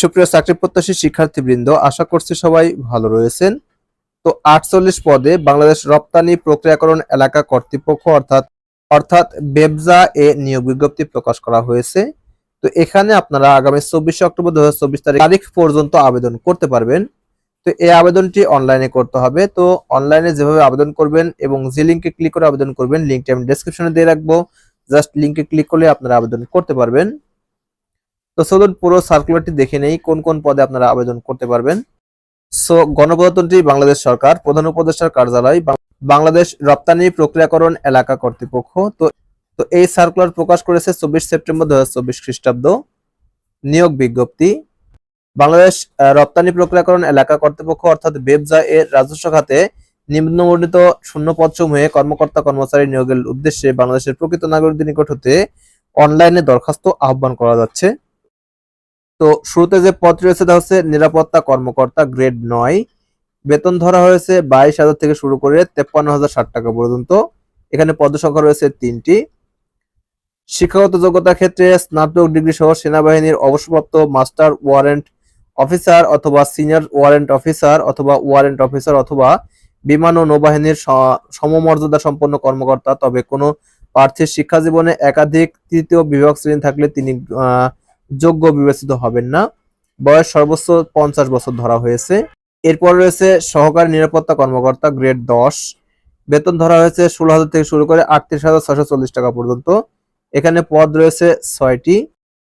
সুপ্রিয় চাকরি প্রত্যাশী শিক্ষার্থীবৃন্দ, আশা করছি সবাই ভালো রয়েছেন। তো আটচল্লিশ পদে বাংলাদেশ রপ্তানি প্রক্রিয়াকরণ এলাকা কর্তৃপক্ষ অর্থাৎ অর্থাৎ বেবজা এ নিয়োগ বিজ্ঞপ্তি প্রকাশ করা হয়েছে। তো এখানে আপনারা আগামী চব্বিশে অক্টোবর দুই হাজার চব্বিশ তারিখ তারিখ পর্যন্ত আবেদন করতে পারবেন। তো এই আবেদনটি অনলাইনে করতে হবে। তো অনলাইনে যেভাবে আবেদন করবেন এবং যে লিঙ্কে ক্লিক করে আবেদন করবেন লিঙ্কটি আমি ডেসক্রিপশনে দিয়ে রাখব। জাস্ট লিঙ্কে ক্লিক করলে আপনারা আবেদন করতে পারবেন। তো চলুন পুরো সার্কুলারটি দেখে নেই, কোন কোন পদে আপনারা আবেদন করতে পারবেন। সো গণপ্রজাতন্ত্রী বাংলাদেশ সরকার, প্রধান উপদেষ্টার কার্যালয় বাংলাদেশ রপ্তানি প্রক্রিয়াকরণ এলাকা কর্তৃপক্ষ। তো তো এই সার্কুলার প্রকাশ করেছে চব্বিশ সেপ্টেম্বর দু হাজার চব্বিশ খ্রিস্টাব্দ। নিয়োগ বিজ্ঞপ্তি। বাংলাদেশ রপ্তানি প্রক্রিয়াকরণ এলাকা কর্তৃপক্ষ, অর্থাৎ বেবজা এর রাজস্ব খাতে নিম্নবর্ণিত শূন্য পদসমূহে কর্মকর্তা কর্মচারী নিয়োগের উদ্দেশ্যে বাংলাদেশের প্রকৃত নাগরিকদের নিকট হতে অনলাইনে দরখাস্ত আহ্বান করা যাচ্ছে। তো শুরুতে যে পদটি রয়েছে তা হচ্ছে নিরাপত্তা কর্মকর্তা গ্রেড নয়। বেতন ধরা হয়েছে বাইশ হাজার থেকে শুরু করে তেপ্পান্ন হাজার ষাট টাকা পর্যন্ত। এখানে পদ সংখ্যা রয়েছে তিনটি। শিক্ষাগত যোগ্যতার ক্ষেত্রে স্নাতক ডিগ্রি সহ সেনাবাহিনীর অবসরপ্রাপ্ত মাস্টার ওয়ারেন্ট অফিসার অথবা সিনিয়র ওয়ারেন্ট অফিসার অথবা ওয়ারেন্ট অফিসার অথবা বিমান ও নৌবাহিনীর সমমর্যাদা সম্পন্ন কর্মকর্তা তবে কোনো প্রার্থীর শিক্ষা জীবনে একাধিক তৃতীয় বিভাগ শ্রেণি থাকলে তিনি আহ, যোগ্য বিবেচিত হবেন না। বয়স সর্বোচ্চ পঞ্চাশ বছর ধরা হয়েছে। এরপর রয়েছে সহকারী নিরাপত্তা কর্মকর্তা গ্রেড দশ। বেতন ধরা হয়েছে ষোলো হাজার থেকে শুরু করে আটত্রিশ হাজার ছশো চল্লিশ টাকা পর্যন্ত। এখানে পদ রয়েছে ছয়টি।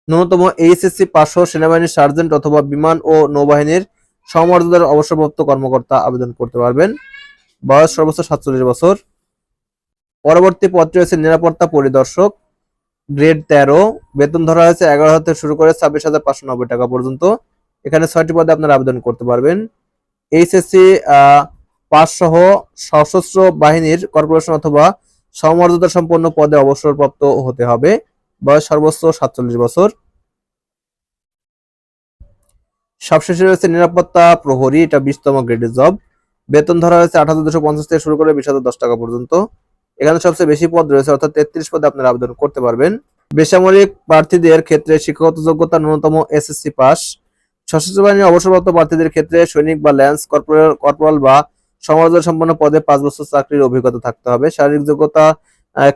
ন্যূনতম এইচএসসি পাঁচশো সেনাবাহিনীর সার্জেন্ট অথবা বিমান ও নৌবাহিনীর সমমর্যাদার অবসরপ্রাপ্ত কর্মকর্তা আবেদন করতে পারবেন। বয়স সর্বোচ্চ সাতচল্লিশ বছর। পরবর্তী পদটি রয়েছে নিরাপত্তা পরিদর্শক। গ্রেড তেরো, বেতন ধরা হয়েছে এগারো হাজার শুরু করে ছাব্বিশ হাজার পাঁচশো নব্বই টাকা পর্যন্ত। এখানে ছয়টি পদে আপনারা আবেদন করতে পারবেন। এইচএসসি পাঁচ সহ সশস্ত্র বাহিনীর কর্পোরেশন অথবা সমমর্যাদা সম্পন্ন পদে অবসরপ্রাপ্ত হতে হবে। বয়স সর্বোচ্চ সাতচল্লিশ বছর। সবশেষে রয়েছে নিরাপত্তা প্রহরী, এটা বিশতম গ্রেডের জব। বেতন ধরা হয়েছে আট হাজার দুশো পঞ্চাশ থেকে শুরু করে বিশ হাজার দশ টাকা পর্যন্ত। এখানে সবচেয়ে বেশি পদ রয়েছে, অর্থাৎ তেত্রিশ পদে আপনারা আবেদন করতে পারবেন। বেসামরিক প্রার্থীদের ক্ষেত্রে শিক্ষাগত যোগ্যতা ন্যূনতম এসএসসি পাস। সশস্ত্র বাহিনীর অবসরপ্রাপ্ত প্রার্থীদের ক্ষেত্রে সৈনিক বা ল্যান্স কর্পোরাল বা সমাজের সম্পন্ন পদে পাঁচ বছর চাকরির অভিজ্ঞতা থাকতে হবে। শারীরিক যোগ্যতা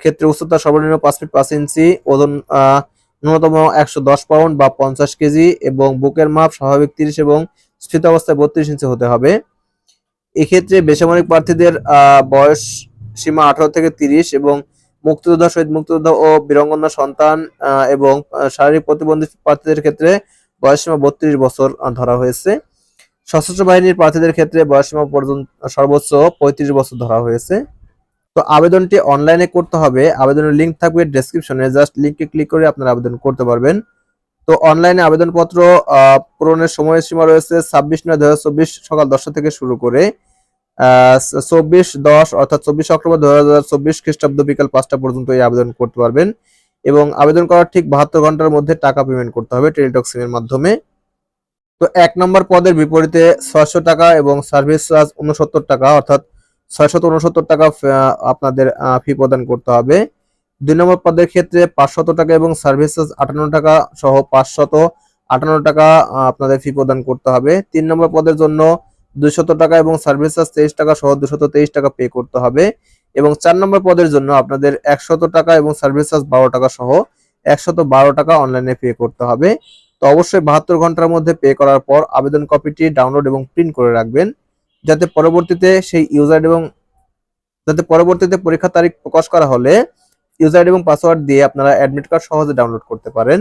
ক্ষেত্রে উচ্চতা সর্বনিম্ন পাঁচ ফিট পাঁচ ইঞ্চি, ওজন ন্যূনতম একশো দশ পাউন্ড বা পঞ্চাশ কেজি এবং বুকের মাপ স্বাভাবিক তিরিশ এবং স্থিত অবস্থায় বত্রিশ ইঞ্চি হতে হবে। এক্ষেত্রে বেসামরিক প্রার্থীদের বয়স সীমা আঠারো থেকে তিরিশ এবং মুক্তিযোদ্ধা শহীদ মুক্তিযোদ্ধা ও বীরঙ্গনা সন্তান এবং শারীরিক প্রতিবন্ধী প্রার্থীদের ক্ষেত্রে বয়সসীমা বত্রিশ বছর ধরা হয়েছে। সশস্ত্র বাহিনীর প্রার্থীদের ক্ষেত্রে বয়সসীমা পর্যন্ত সর্বোচ্চ পঁয়ত্রিশ বছর ধরা হয়েছে। তো আবেদনটি অনলাইনে করতে হবে। আবেদনের লিঙ্ক থাকবে ডেসক্রিপশনে। জাস্ট লিংকে ক্লিক করে আপনারা আবেদন করতে পারবেন। তো অনলাইনে আবেদনপত্র পূরণের সময়সীমা রয়েছে ছাব্বিশ নয় দু সকাল দশটা থেকে শুরু করে। চব্বিশ দশ অর্থাৎ চব্বিশ অক্টোবর দু হাজার চব্বিশ খ্রিস্টাব্দ বিকাল পাঁচটা পর্যন্ত এই আবেদন করতে পারবেন। এবং আবেদন করার ঠিক বাহাত্তর ঘণ্টার মধ্যে টাকা পেমেন্ট করতে হবে টেলিটক সিমের মাধ্যমে। তো এক নম্বর পদের বিপরীতে ছয়শো টাকা এবং সার্ভিস চার্জ উনসত্তর টাকা অর্থাৎ ছয়শত উনসত্তর টাকা আপনাদের ফি প্রদান করতে হবে। দুই নম্বর পদের ক্ষেত্রে পাঁচশত টাকা এবং সার্ভিস চার্জ আটান্ন টাকা সহ পাঁচশত আটান্ন টাকা আপনাদের ফি প্রদান করতে হবে। তিন নম্বর পদের জন্য দুইশত টাকা এবং সার্ভিস চার্জ তেইশ টাকা সহ দুশত তেইশ টাকা পে করতে হবে। এবং চার নম্বর পদের জন্য আপনাদের একশত টাকা এবং সার্ভিস চার্জ বারো টাকা সহ একশত বারো টাকা অনলাইনে পে করতে হবে। তো অবশ্যই বাহাত্তর ঘণ্টার মধ্যে পে করার পর আবেদন কপিটি ডাউনলোড এবং প্রিন্ট করে রাখবেন। যাতে পরবর্তীতে সেই ইউজার এবং যাতে পরবর্তীতে পরীক্ষা তারিখ প্রকাশ করা হলে ইউজার এবং পাসওয়ার্ড দিয়ে আপনারা অ্যাডমিট কার্ড সহজে ডাউনলোড করতে পারেন।